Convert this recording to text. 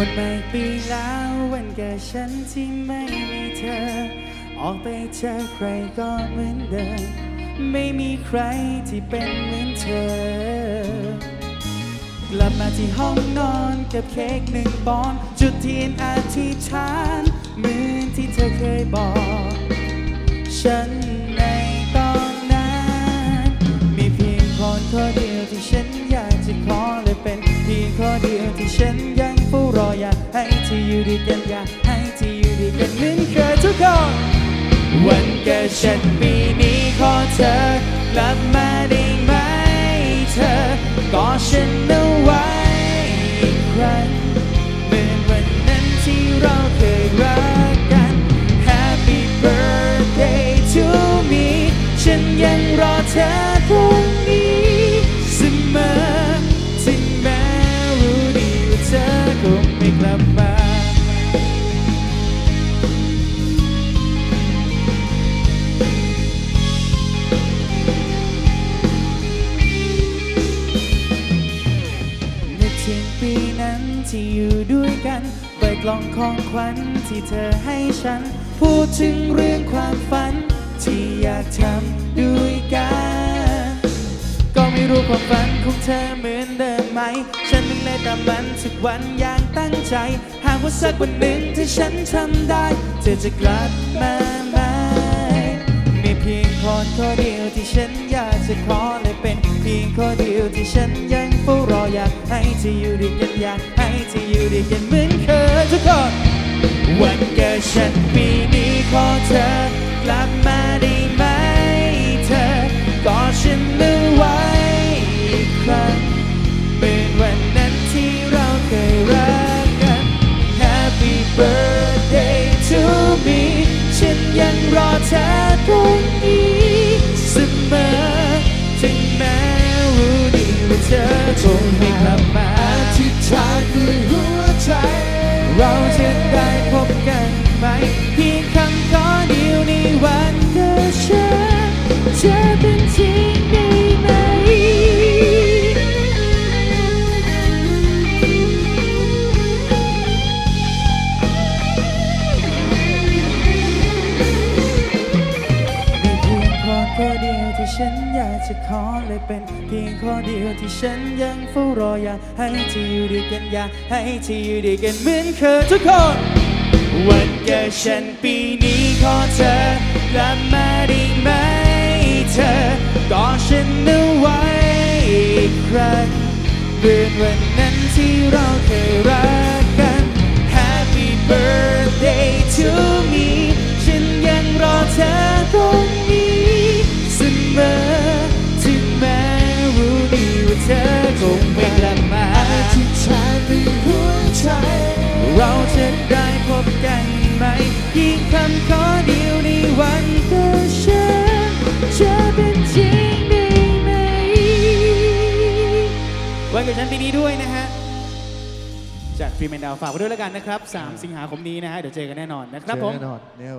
วันใหม่ปีแล้ววันเกิดฉันที่ไม่มีเธอ ออกไปเจอใครก็เหมือนเดิม ไม่มีใครที่เป็นเหมือนเธอกลับมาที่ห้องนอนกับเค้กหนึ่งปอนด์จุดเทียนอธิษฐานเหมือนที่เธอเคยบอก ฉันในตอนนั้น มีเพียงคนข้อเดียวที่ฉันอยากจะขอและเป็นเพียงข้อเดียวที่ฉัน ฉันปีนี้ขอเธอกลับมาได้ไหมเธอก็ฉันเอาไว้อีกครั้ง นึกถึงปีนั้นที่อยู่ด้วยกัน เปิดกล่องของขวัญที่เธอให้ฉัน พูดถึงเรื่องความฝัน ที่อยากทำด้วยกัน ก็ไม่รู้ความฝันของเธอเหมือนเดิมไหม ฉันมึงเลยตามมันทุกวันอย่างตั้งใจ หากว่าสักวันหนึ่งถ้าฉันทำได้ เธอจะกลับมาไหมมีเพียงคนข้อเดียวที่ฉันอยากจะขอและเป็นเพียงข้อเดียว อยากให้เธออยู่ด้วยกันอยากให้เธออยู่ด้วยกันเหมือนเคยทุกคนวันเกิดฉันปีนี้ขอเธอกลับมาได้ไหมเธอก็ฉันเอาไว้อีกครั้งเป็นวันนั้นที่เราเคยรักกัน Happy birthday to me ฉันยังรอเธอ ไหมเพียงคำขอเดียวในวันเกิดฉันจะเป็นจริงได้ไหม มีเพียงข้อข้อเดียวที่ฉันอยากจะขอเลยเป็นเพียงข้อเดียวที่ฉันยังเฝ้ารออยากให้เธออยู่ด้วยกันอยากให้เธออยู่ด้วยกันเหมือนเคยทุกคน วันเกิดฉันปีนี้ขอเธอกลับมาได้ไหมเธอก็ฉันเอาไว้อีกครั้งเดือนวันนั้นที่เราเคย กิดฉันปีนี้ด้วยนะฮะ จากฟรีแมนดาวฝากไว้ด้วยแล้วกันนะครับ 3 สิงหาคมนี้นะฮะ เดี๋ยวเจอกันแน่นอนนะครับเจอผม แน่นอนเนี่ย